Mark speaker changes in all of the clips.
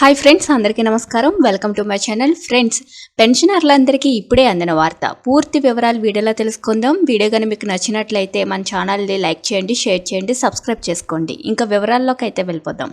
Speaker 1: Hi friends అందరికీ నమస్కారం. Welcome to my channel. Friends పెన్షనర్లందరికీ ఇప్పుడే అందిన వార్త. పూర్తి వివరాలు వీడియోలో తెలుసుకుందాం. వీడియో కానీ మీకు నచ్చినట్లయితే మన ఛానల్ని లైక్ చేయండి షేర్ చేయండి సబ్స్క్రైబ్ చేసుకోండి. ఇంకా వివరాల్లోకి అయితే వెళ్ళిపోదాం.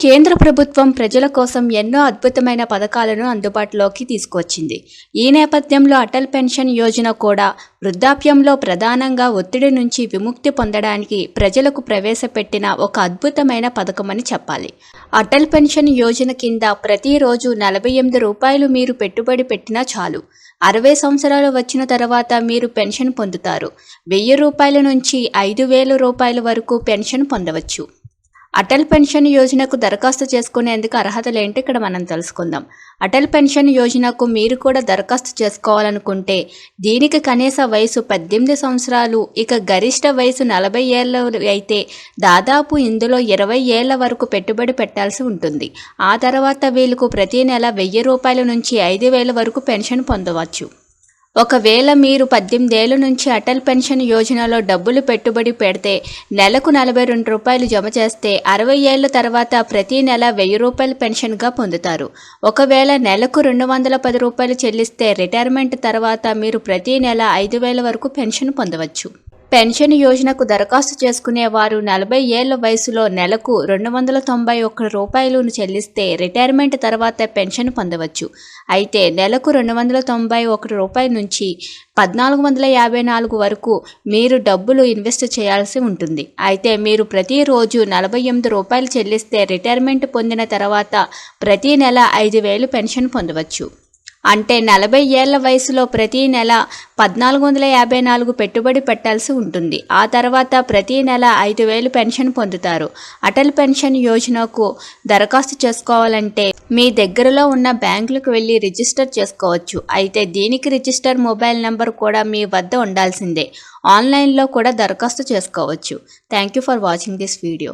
Speaker 1: కేంద్ర ప్రభుత్వం ప్రజల కోసం ఎన్నో అద్భుతమైన పథకాలను అందుబాటులోకి తీసుకొచ్చింది. ఈ నేపథ్యంలో అటల్ పెన్షన్ యోజన కూడా వృద్ధాప్యంలో ప్రధానంగా ఒత్తిడి నుంచి విముక్తి పొందడానికి ప్రజలకు ప్రవేశపెట్టిన ఒక అద్భుతమైన పథకమని చెప్పాలి. అటల్ పెన్షన్ యోజన కింద ప్రతిరోజు నలభై ఎనిమిది రూపాయలు మీరు పెట్టుబడి పెట్టినా చాలు. అరవై సంవత్సరాలు వచ్చిన తర్వాత మీరు పెన్షన్ పొందుతారు. వెయ్యి రూపాయల నుంచి ఐదు వేల రూపాయల వరకు పెన్షన్ పొందవచ్చు. అటల్ పెన్షన్ యోజనకు దరఖాస్తు చేసుకునేందుకు అర్హతలు ఏంటి ఇక్కడ మనం తెలుసుకుందాం. అటల్ పెన్షన్ యోజనకు మీరు కూడా దరఖాస్తు చేసుకోవాలనుకుంటే దీనికి కనీస వయసు పద్దెనిమిది సంవత్సరాలు ఇక గరిష్ట వయసు నలభై ఏళ్ళ అయితే దాదాపు ఇందులో ఇరవై ఏళ్ళ వరకు పెట్టుబడి పెట్టాల్సి ఉంటుంది. ఆ తర్వాత వీళ్ళకు ప్రతి నెల వెయ్యి రూపాయల నుంచి ఐదు వేల వరకు పెన్షన్ పొందవచ్చు. ఒకవేళ మీరు పద్దెనిమిదేళ్ళ నుంచి అటల్ పెన్షన్ యోజనలో డబ్బులు పెట్టుబడి పెడితే నెలకు నలభై రెండు రూపాయలు జమ చేస్తే అరవై ఏళ్ళ తర్వాత ప్రతి నెల వెయ్యి రూపాయలు పెన్షన్గా పొందుతారు. ఒకవేళ నెలకు రెండు వందల పది రూపాయలు చెల్లిస్తే రిటైర్మెంట్ తర్వాత మీరు ప్రతి నెల ఐదు వేల వరకు పెన్షన్ పొందవచ్చు. పెన్షన్ యోజనకు దరఖాస్తు చేసుకునే వారు నలభై ఏళ్ళ వయసులో నెలకు రెండు వందల తొంభై ఒక్క రూపాయలు చెల్లిస్తే రిటైర్మెంట్ తర్వాత పెన్షన్ పొందవచ్చు. అయితే నెలకు రెండు వందల తొంభై ఒకటి రూపాయల నుంచి పద్నాలుగు వందల యాభై నాలుగు వరకు మీరు డబ్బులు ఇన్వెస్ట్ చేయాల్సి ఉంటుంది. అయితే మీరు ప్రతిరోజు నలభై ఎనిమిది రూపాయలు చెల్లిస్తే రిటైర్మెంట్ పొందిన తర్వాత ప్రతి నెల ఐదు వేలు పెన్షన్ పొందవచ్చు. అంటే నలభై ఏళ్ళ వయసులో ప్రతి నెల పద్నాలుగు వందల యాభై నాలుగు పెట్టుబడి పెట్టాల్సి ఉంటుంది. ఆ తర్వాత ప్రతి నెల ఐదు వేలు పెన్షన్ పొందుతారు. అటల్ పెన్షన్ యోజనకు దరఖాస్తు చేసుకోవాలంటే మీ దగ్గరలో ఉన్న బ్యాంకులకు వెళ్ళి రిజిస్టర్ చేసుకోవచ్చు. అయితే దీనికి రిజిస్టర్ మొబైల్ నెంబర్ కూడా మీ వద్ద ఉండాల్సిందే. ఆన్లైన్లో కూడా దరఖాస్తు చేసుకోవచ్చు. Thank you for watching this video.